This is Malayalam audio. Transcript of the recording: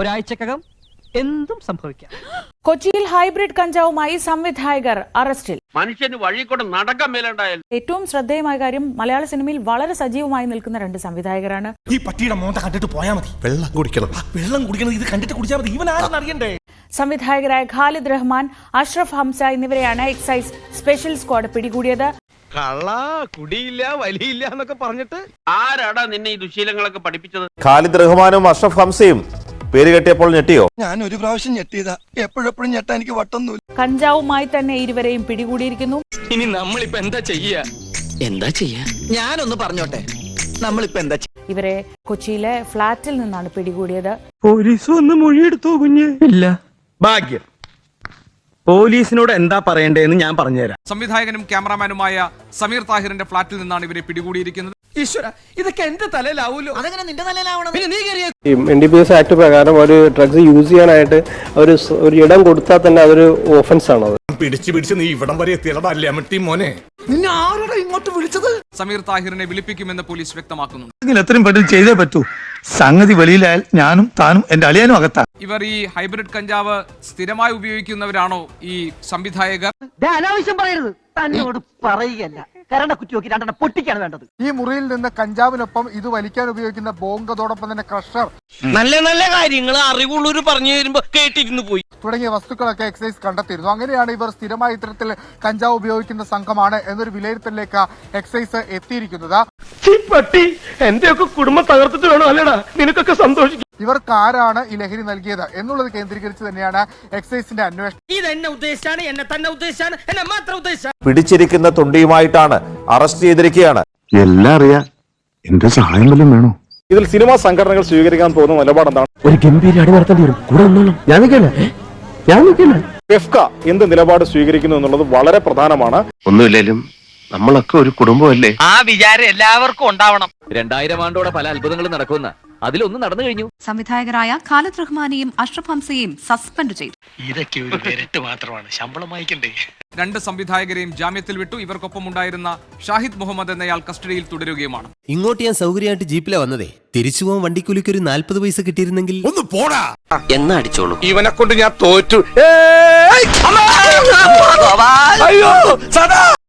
ഒരാഴ്ചക്കകം എന്തും സംഭവിക്കാം. കൊച്ചിയിൽ ഹൈബ്രിഡ് കഞ്ചാവുമായി സംവിധായകർ അറസ്റ്റിൽ. മനുഷ്യന് വഴിക്കൂടെ കൂടെ നടക്കാൻ മേലുണ്ടായാലും ഏറ്റവും ശ്രദ്ധേയമായ കാര്യം മലയാള സിനിമയിൽ വളരെ സജീവമായി നിൽക്കുന്ന രണ്ട് സംവിധായകരാണ്. ഈ പട്ടിയുടെ മോന്ത കണ്ടിട്ട് പോയാ മതി. വെള്ളം കുടിക്കണം. വെള്ളം കുടിക്കണം ഇത് കണ്ടിട്ട് കുടിച്ചാൽ മതി. ഇവൻ ആരെന്ന് അറിയണ്ടേ? സംവിധായകരായ ഖാലിദ് റഹ്മാൻ അഷ്റഫ് ഹംസ എന്നിവരെയാണ് എക്സൈസ് സ്പെഷ്യൽ സ്ക്വാഡ് പിടികൂടിയത്. കള്ള കുടിയില്ല വലിയില്ല എന്നൊക്കെ പറഞ്ഞിട്ട് ആരാടാ നിന്നെ ഈ ദുശീലങ്ങളൊക്കെ പഠിപ്പിച്ചത്? ഖാലിദ് റഹ്മാനും അഷ്റഫ് ഹംസയും പേര് കെട്ടിയപ്പോൾ ഞെട്ടിയോ? ഞാൻ ഒരു പ്രാവശ്യം ഞെട്ടിയതാ. എപ്പോഴെപ്പോഴും ഞെട്ടാൻ എനിക്ക് വട്ടൊന്നുമില്ല. കഞ്ചാവുമായി തന്നെ ഇരുവരെയും പിടികൂടിയിരിക്കുന്നു. ഇനി നമ്മളിപ്പോ എന്താ ചെയ്യാ? എന്താ ചെയ്യാ? ഞാനൊന്ന് പറഞ്ഞോട്ടെ. നമ്മളിപ്പോ എന്താ ഇവരെ കൊച്ചിയിലെ ഫ്ളാറ്റിൽ നിന്നാണ് പിടികൂടിയത്. പോലീസ് വന്ന് മൊഴിയെടുത്തോ കുഞ്ഞ്? ഇല്ല. ഭാഗ്യം. പോലീസിനോട് എന്താ പറയണ്ടേന്ന് ഞാൻ പറഞ്ഞുതരാം. സംവിധായകനും ക്യാമറാമാനുമായ സമീർ താഹിറിന്റെ ഫ്ളാറ്റിൽ നിന്നാണ് ഇവരെ പിടികൂടിയിരിക്കുന്നത്. ഈശ്വര ഇതൊക്കെ എന്റെ തലയിലാവൂലോ? അതെങ്ങനെ നിന്റെ തലയിലാവണം? പിന്നെ നീ കയറിയ N D P S act പ്രകാരം ഒരു ഡ്രഗ്സ് യൂസ് ചെയ്യാനായിട്ട് ഒരു സ- ഒരു ഇടം കൊടുത്താൽ തന്നെ അതൊരു ഓഫൻസ് ആണ് അത്? പിടിച്ച് പിടിച്ച് നീ ഇവിടം വരെ എത്തിയടാ ലെമട്ടി മോനെ. നിന്നെ ആരോടാ ഇങ്ങോട്ട് വിളിച്ചത്? സമീർ താഹിറിനെ വിളിപ്പിക്കുമെന്ന് പോലീസ് വ്യക്തമാക്കുന്നു. എത്രയും പെട്ടെന്ന് ചെയ്തേ പറ്റൂ? സംഗതി വെളിയിലായാൽ ഞാനും താനും എന്റെ അളിയാനും അകത്താ. ഇവർ ഈ ഹൈബ്രിഡ് കഞ്ചാവ് സ്ഥിരമായി ഉപയോഗിക്കുന്നവരാണോ ഈ സംവിധായകർ? അനാവശ്യം പറയരുത്. തന്നോട് പറയുകയല്ല. കരണ്ട കുറ്റി നോക്കി രണ്ടെണ്ണം പൊട്ടിക്കാണ് വേണ്ടത്. ഈ മുറിയിൽ നിന്ന് കഞ്ചാവിനൊപ്പം ഇത് വലിക്കാൻ ഉപയോഗിക്കുന്ന ബോങ്കതോടൊപ്പം തന്നെ ക്രഷർ നല്ല നല്ല കാര്യങ്ങൾ അറിവുള്ളവർ പറഞ്ഞു തരുമ്പോ കേട്ടിരുന്നു പോയി. തുടങ്ങിയ വസ്തുക്കളൊക്കെ എക്സൈസ് കണ്ടെത്തിയിരുന്നു. അങ്ങനെയാണ് ഇവർ സ്ഥിരമായി ഇത്തരത്തിൽ കഞ്ചാവ് ഉപയോഗിക്കുന്ന സംഘമാണ് എന്നൊരു വിലയിരുത്തലിലേക്ക് എക്സൈസ് എത്തിയിരിക്കുന്നത്. പട്ടി എന്റെ ഒക്കെ കുടുംബം തകർത്തിട്ട് വേണം? അല്ലടാ നിനക്കൊക്കെ സന്തോഷിക്കും. ഇവർക്ക് ആരാണ് ഈ ലഹരി നൽകിയത് എന്നുള്ളത് കേന്ദ്രീകരിച്ച് തന്നെയാണ് എക്സൈസിന്റെ അന്വേഷണം. ഉദ്ദേശിച്ചാണ് എന്നെ തന്നെ ഉദ്ദേശിച്ചാണ് എന്നെ മാത്രം ഉദ്ദേശിച്ചാണ്. പിടിച്ചിരിക്കുന്ന തൊണ്ടിയുമായിട്ടാണ് അറസ്റ്റ് ചെയ്തിരിക്കുകയാണ്. എല്ലാം അറിയാ. എന്റെ സഹായം വല്ലതും വേണോ? ഇതിൽ സിനിമാ സംഘടനകൾ സ്വീകരിക്കാൻ പോകുന്ന നിലപാട് എന്താണ്? ഒരു ഗംഭീര അടി നടത്തേണ്ടി വരും. കൂടെ ഒന്നോളം ഞാൻ നിൽക്കല്ലേ. ഞാൻ നിൽക്കല്ലേ. ഫെഫ്ക എന്ത് നിലപാട് സ്വീകരിക്കുന്നു എന്നുള്ളത് വളരെ പ്രധാനമാണ്. ഒന്നുമില്ലേലും നമ്മളൊക്കെ ഒരു കുടുംബമല്ലേ? ആ വിചാരം എല്ലാവർക്കും ഉണ്ടാവണം. രണ്ടായിരം ആണ്ടോടെ പല അത്ഭുതങ്ങളും നടക്കുന്ന അതിലൊന്നും നടന്നു കഴിഞ്ഞു. സംവിധായകരായ ഖാലിദ് റഹ്മാനെയും അഷ്റഫ് ഹംസയെയും സസ്പെൻഡ് ചെയ്തു. ഇതൊക്കെ ഒരു വിരട്ട് മാത്രമാണ്. ശമ്പളം രണ്ട് സംവിധായകരെയും ജാമ്യത്തിൽ വിട്ടു. ഇവർക്കൊപ്പം ഉണ്ടായിരുന്ന ഷാഹിദ് മുഹമ്മദ് എന്നയാൾ കസ്റ്റഡിയിൽ തുടരുകയുമാണ്. ഇങ്ങോട്ട് ഞാൻ സൗകര്യമായിട്ട് ജീപ്പിലാ വന്നതേ. തിരിച്ചു പോകാൻ വണ്ടിക്കൂലിക്ക് ഒരു നാല്പത് പൈസ കിട്ടിയിരുന്നെങ്കിൽ ഒന്ന് പോടാ! എന്നാ അടിച്ചോളൂ. ഇവനെ കൊണ്ട് ഞാൻ തോറ്റു. അയ്യോ! സദാ!